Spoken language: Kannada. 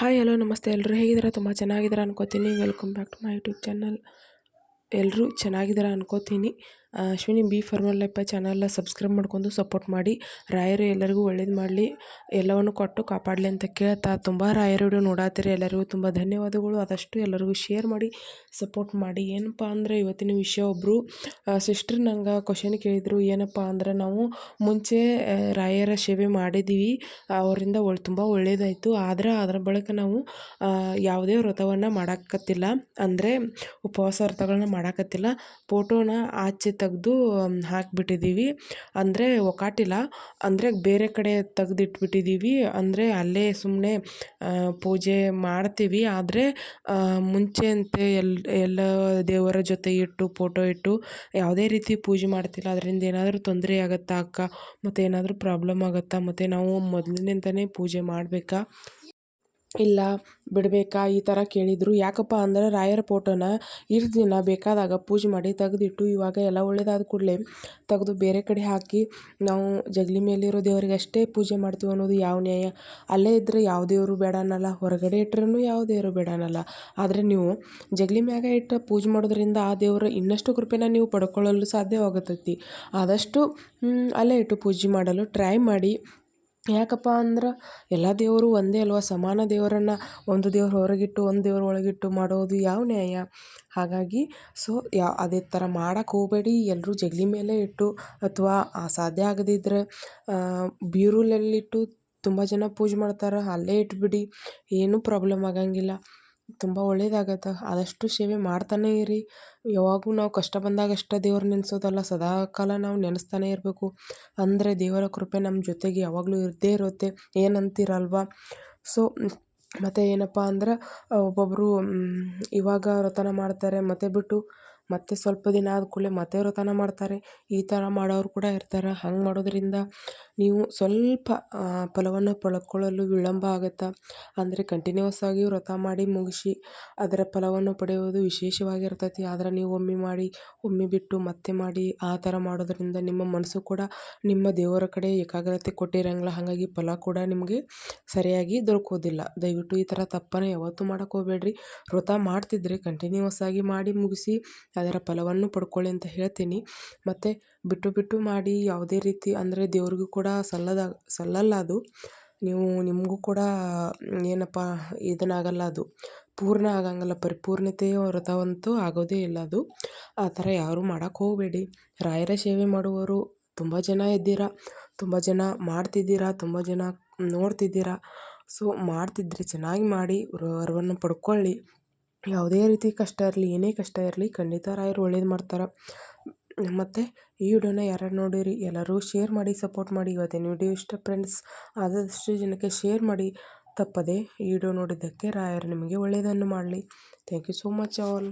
ಹಾಯ್ ಹಲೋ ನಮಸ್ತೆ. ಎಲ್ಲರೂ ಹೇಗಿದ್ದೀರಾ? ತುಂಬ ಚೆನ್ನಾಗಿದ್ದೀರಾ ಅನ್ಕೋತೀನಿ. Welcome back to my YouTube channel ಎಲ್ಲರೂ ಚೆನ್ನಾಗಿದ್ದೀರಾ ಅನ್ಕೋತೀನಿ. ಅಶ್ವಿನಿ ಬಿ ಫಾರ್ಮಲ್ ಲೈಫ್ ಚಾನಲ್ನ ಸಬ್ಸ್ಕ್ರೈಬ್ ಮಾಡ್ಕೊಂಡು ಸಪೋರ್ಟ್ ಮಾಡಿ. ರಾಯರು ಎಲ್ಲರಿಗೂ ಒಳ್ಳೇದು ಮಾಡಲಿ. ಎಲ್ಲವನ್ನು ಕೊಟ್ಟು ಕಾಪಾಡಲಿ ಅಂತ ಕೇಳ್ತಾ ತುಂಬ ರಾಯರು ವಿಡಿಯೋ ನೋಡಾತೀರಿ. ಎಲ್ಲರಿಗೂ ತುಂಬ ಧನ್ಯವಾದಗಳು. ಆದಷ್ಟು ಎಲ್ಲರಿಗೂ ಶೇರ್ ಮಾಡಿ, ಸಪೋರ್ಟ್ ಮಾಡಿ. ಏನಪ್ಪ ಅಂದರೆ ಇವತ್ತಿನ ವಿಷಯ ಒಬ್ಬರು ಸಿಸ್ಟರ್ ನಂಗೆ ಕ್ವಶನ್ ಕೇಳಿದರು, ಏನಪ್ಪ ಅಂದ್ರೆ ನಾವು ಮುಂಚೆ ರಾಯರ ಸೇವೆ ಮಾಡಿದ್ದೀವಿ ಅವರಿಂದ ಒಳ್ಳೆ ತುಂಬ ಒಳ್ಳೇದಾಯಿತು. ಆದರೆ ಅದರ ಬಳಿಕ ನಾವು ಯಾವುದೇ ವ್ರತವನ್ನು ಮಾಡಾಕತ್ತಿಲ್ಲ. ಅಂದರೆ ಉಪವಾಸ ವ್ರತಗಳನ್ನ ಮಾಡಾಕತ್ತಿಲ್ಲ. ಫೋಟೋನ ಆಚೆ ತೆಗ್ದು ಹಾಕಿಬಿಟ್ಟಿದ್ದೀವಿ ಅಂದರೆ ಒಕಾಟಿಲ್ಲ. ಅಂದರೆ ಬೇರೆ ಕಡೆ ತೆಗ್ದಿಟ್ಬಿಟ್ಟಿದ್ದೀವಿ ಅಂದರೆ ಅಲ್ಲೇ ಸುಮ್ಮನೆ ಪೂಜೆ ಮಾಡ್ತೀವಿ. ಆದರೆ ಮುಂಚೆಯಂತೆ ಎಲ್ಲ ಎಲ್ಲ ದೇವರ ಜೊತೆ ಇಟ್ಟು, ಫೋಟೋ ಇಟ್ಟು ಯಾವುದೇ ರೀತಿ ಪೂಜೆ ಮಾಡ್ತಿಲ್ಲ. ಅದರಿಂದ ಏನಾದರೂ ತೊಂದರೆ ಆಗುತ್ತಾ ಅಕ್ಕ? ಮತ್ತು ಏನಾದರೂ ಪ್ರಾಬ್ಲಮ್ ಆಗುತ್ತಾ? ಮತ್ತು ನಾವು ಮೊದಲಿನಿಂದನೇ ಪೂಜೆ ಮಾಡಬೇಕಾ? ಇಲ್ಲ, ಬಿಡಬೇಕಾ? ಈ ಥರ ಕೇಳಿದರು. ಯಾಕಪ್ಪ ಅಂದ್ರೆ ರಾಯರ ಫೋಟೋನ ಇಷ್ಟು ದಿನ ಬೇಕಾದಾಗ ಪೂಜೆ ಮಾಡಿ ತೆಗೆದಿಟ್ಟು ಇವಾಗ ಎಲ್ಲ ಒಳ್ಳೆಯದಾದ ಕೂಡಲೇ ತೆಗೆದು ಬೇರೆ ಕಡೆ ಹಾಕಿ ನಾವು ಜಗಲಿ ಮೇಲಿರೋ ದೇವರಿಗೆ ಅಷ್ಟೇ ಪೂಜೆ ಮಾಡ್ತೀವಿ ಅನ್ನೋದು ಯಾವ ನ್ಯಾಯ? ಅಲ್ಲೇ ಇದ್ದರೆ ಯಾವ ದೇವರು ಬೇಡ ಅನ್ನಲ್ಲ. ಹೊರಗಡೆ ಇಟ್ರೂ ಯಾವ ದೇವರು ಬೇಡ ಅನ್ನಲ್ಲ. ಆದರೆ ನೀವು ಜಗಲಿ ಮ್ಯಾಗ ಇಟ್ಟು ಪೂಜೆ ಮಾಡೋದ್ರಿಂದ ಆ ದೇವರ ಇನ್ನಷ್ಟು ಕೃಪೆನ ನೀವು ಪಡ್ಕೊಳ್ಳಲು ಸಾಧ್ಯವಾಗುತ್ತೈತಿ ಆದಷ್ಟು ಅಲ್ಲೇ ಇಟ್ಟು ಪೂಜೆ ಮಾಡಲು ಟ್ರೈ ಮಾಡಿ. ಯಾಕಪ್ಪ ಅಂದ್ರೆ ಎಲ್ಲ ದೇವರು ಒಂದೇ ಅಲ್ವಾ? ಸಮಾನ ದೇವರನ್ನು ಒಂದು ದೇವ್ರ ಹೊರಗಿಟ್ಟು, ಒಂದು ದೇವ್ರ ಒಳಗಿಟ್ಟು ಮಾಡೋದು ಯಾವ ನ್ಯಾಯ? ಹಾಗಾಗಿ ಸೊ ಯಾ, ಅದೇ ಥರ ಮಾಡಕ್ಕೆ ಹೋಗಬೇಡಿ. ಎಲ್ಲರೂ ಜಗಲಿ ಮೇಲೆ ಇಟ್ಟು ಅಥವಾ ಸಾಧ್ಯ ಆಗದಿದ್ದರೆ ಬೀರುಲಲ್ಲಿಟ್ಟು ತುಂಬ ಜನ ಪೂಜೆ ಮಾಡ್ತಾರೆ, ಅಲ್ಲೇ ಇಟ್ಬಿಡಿ. ಏನೂ ಪ್ರಾಬ್ಲಮ್ ಆಗಂಗಿಲ್ಲ. ತುಂಬ ಒಳ್ಳೇದಾಗತ್ತೆ. ಆದಷ್ಟು ಸೇವೆ ಮಾಡ್ತಾನೇ ಇರಿ. ಯಾವಾಗೂ ನಾವು ಕಷ್ಟ ಬಂದಾಗ ಅಷ್ಟೇ ದೇವ್ರು ನೆನೆಸೋದಲ್ಲ. ಸದಾ ಕಾಲ ನಾವು ನೆನೆಸ್ತಾನೆ ಇರಬೇಕು. ಅಂದರೆ ದೇವರ ಕೃಪೆ ನಮ್ಮ ಜೊತೆಗೆ ಯಾವಾಗಲೂ ಇರದೇ ಇರುತ್ತೆ. ಏನಂತೀರಲ್ವಾ? ಸೊ ಮತ್ತು ಏನಪ್ಪ ಅಂದ್ರೆ ಒಬ್ಬೊಬ್ಬರು ಇವಾಗ ವ್ರತನ ಮಾಡ್ತಾರೆ. ಮತ್ತು ಬಿಟ್ಟು ಮತ್ತೆ ಸ್ವಲ್ಪ ದಿನ ಆದ ಕೂಡಲೇ ಮತ್ತೆ ವ್ರತನ ಮಾಡ್ತಾರೆ. ಈ ಥರ ಮಾಡೋರು ಕೂಡ ಇರ್ತಾರೆ. ಹಂಗೆ ಮಾಡೋದರಿಂದ ನೀವು ಸ್ವಲ್ಪ ಫಲವನ್ನು ಪಡ್ಕೊಳ್ಳಲು ವಿಳಂಬ ಆಗುತ್ತೆ? ಅಂದರೆ ಕಂಟಿನ್ಯೂಸ್ ಆಗಿ ವ್ರತ ಮಾಡಿ ಮುಗಿಸಿ ಅದರ ಫಲವನ್ನು ಪಡೆಯುವುದು ವಿಶೇಷವಾಗಿರ್ತೈತಿ. ಆದರೆ ನೀವು ಒಮ್ಮೆ ಮಾಡಿ, ಒಮ್ಮೆ ಬಿಟ್ಟು ಮತ್ತೆ ಮಾಡಿ ಆ ಥರ ಮಾಡೋದರಿಂದ ನಿಮ್ಮ ಮನಸ್ಸು ಕೂಡ ನಿಮ್ಮ ದೇವರ ಕಡೆ ಏಕಾಗ್ರತೆ ಕೊಟ್ಟಿರಂಗಿಲ್ಲ. ಹಾಗಾಗಿ ಫಲ ಕೂಡ ನಿಮಗೆ ಸರಿಯಾಗಿ ದೊರಕೋದಿಲ್ಲ. ದಯವಿಟ್ಟು ಈ ಥರ ತಪ್ಪನ್ನು ಯಾವತ್ತೂ ಮಾಡೋಕೆ ಹೋಗಬೇಡ್ರಿ. ವ್ರತ ಮಾಡ್ತಿದ್ರೆ ಕಂಟಿನ್ಯೂಸ್ ಆಗಿ ಮಾಡಿ ಮುಗಿಸಿ ಅದರ ಫಲವನ್ನು ಪಡ್ಕೊಳ್ಳಿ ಅಂತ ಹೇಳ್ತೀನಿ. ಮತ್ತು ಬಿಟ್ಟು ಬಿಟ್ಟು ಮಾಡಿ ಯಾವುದೇ ರೀತಿ ಅಂದರೆ ದೇವ್ರಿಗೂ ಕೂಡ ಸಲ್ಲದ ಸಲ್ಲಲ್ಲ ಅದು. ನೀವು ನಿಮಗೂ ಕೂಡ ಏನಪ್ಪ ಇದನ್ನಾಗಲ್ಲ ಅದು. ಪೂರ್ಣ ಆಗಂಗಲ್ಲ ಪರಿಪೂರ್ಣತೆಯ ವ್ರತವಂತೂ ಆಗೋದೇ ಇಲ್ಲ ಅದು. ಆ ಥರ ಯಾರೂ ಮಾಡೋಕೆ ಹೋಗಬೇಡಿ. ರಾಯರ ಸೇವೆ ಮಾಡುವವರು ತುಂಬ ಜನ ಇದ್ದೀರಾ? ತುಂಬ ಜನ ಮಾಡ್ತಿದ್ದೀರಾ? ತುಂಬ ಜನ ನೋಡ್ತಿದ್ದೀರಾ? ಸೊ ಮಾಡ್ತಿದ್ರೆ ಚೆನ್ನಾಗಿ ಮಾಡಿ ವರವನ್ನು ಪಡ್ಕೊಳ್ಳಿ. ಯಾವುದೇ ರೀತಿ ಕಷ್ಟ ಇರಲಿ, ಏನೇ ಕಷ್ಟ ಇರಲಿ ಖಂಡಿತ ರಾಯರು ಒಳ್ಳೇದು ಮಾಡ್ತಾರೆ. ಮತ್ತು ಈ ವಿಡಿಯೋನ ಯಾರ್ಯಾರು ನೋಡಿರಿ, ಎಲ್ಲರೂ ಶೇರ್ ಮಾಡಿ, ಸಪೋರ್ಟ್ ಮಾಡಿ. ಇವತ್ತಿನ ವಿಡಿಯೋ ಇಷ್ಟ ಫ್ರೆಂಡ್ಸ್, ಆದಷ್ಟು ಜನಕ್ಕೆ ಶೇರ್ ಮಾಡಿ. ತಪ್ಪದೆ ಈ ವಿಡಿಯೋ ನೋಡಿದ್ದಕ್ಕೆ ರಾಯರು ನಿಮಗೆ ಒಳ್ಳೆಯದನ್ನು ಮಾಡಲಿ. Thank you so much all.